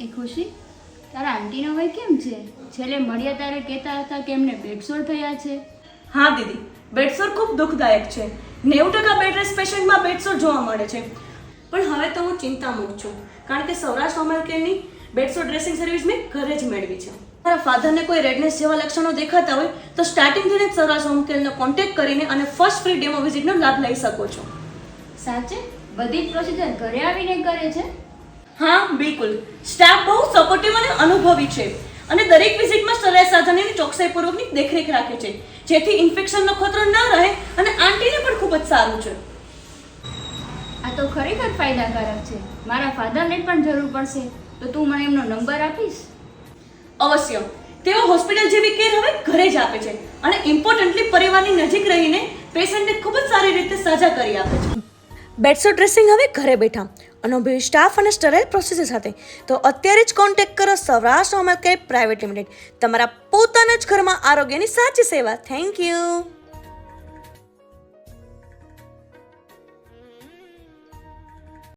એ ખુશી? તારા આંટીનો ભાઈ કેમ છે? છેલ્લે મળ્યા ત્યારે કહેતા હતા કે એમને બેડસોર થયા છે. હા દીદી. બેડસોર ખૂબ દુઃખદાયક છે. નેવું ટકા બેડ રેસ્ટ પેશન્ટમાં બેડસોર જોવા મળે છે. પણ હવે તો હું ચિંતામુક્ત છું. કારણ કે સૌરાષ્ટ્ર હોમલ કેરની બેડસોર ડ્રેસિંગ સર્વિસ મેં ઘરે જ મેળવી છે. મારા ફાધરને કોઈ રેડનેસ જેવા લક્ષણો દેખાતા હોય તો સ્ટાર્ટિંગથી જ સૌરાષ્ટ્ર હોમ કેરનો કોન્ટેક્ટ કરીને અને ફર્સ્ટ ફ્રી ડેમો વિઝિટનો લાભ લઈ શકો છો. સાચે? બધી જ પ્રોસિજર ઘરે આવીને કરે છે? હા બિલકુલ. સ્ટાફ બહુ સપોર્ટિવ અને અનુભવી છે. અને દરેક વિઝિટમાં સલાહ સાધનની ચોકસાઈપૂર્વકની દેખરેખ રાખે છે. જેથી ઇન્ફેક્શનનો ખતરો ન રહે અને આંટીને પણ ખૂબ જ સારું છે. આ તો ખરેખર ફાયદાકારક છે. મારા ફાધરને પણ જરૂર પડશે. તો તું મને એમનો નંબર આપીશ? અવશ્ય. તેઓ હોસ્પિટલ જેવી કેર હવે ઘરે જ આપે છે અને ઇમ્પોર્ટન્ટલી પરિવારની નજીક રહીને પેશન્ટને ખૂબ જ સારી રીતે સાજા કરી આપે છે. બેડસો ડ્રેસિંગ હવે ઘરે બેઠા. અનુભવી સ્ટાફ અને સ્ટરાઇલ પ્રોસેસ સાથે. તો અત્યારે જ કોન્ટેક્ટ કરો Saurashtra home care private limited તમારા પોતાના જ ઘરમાં આરોગ્યની સાચી સેવા. Thank you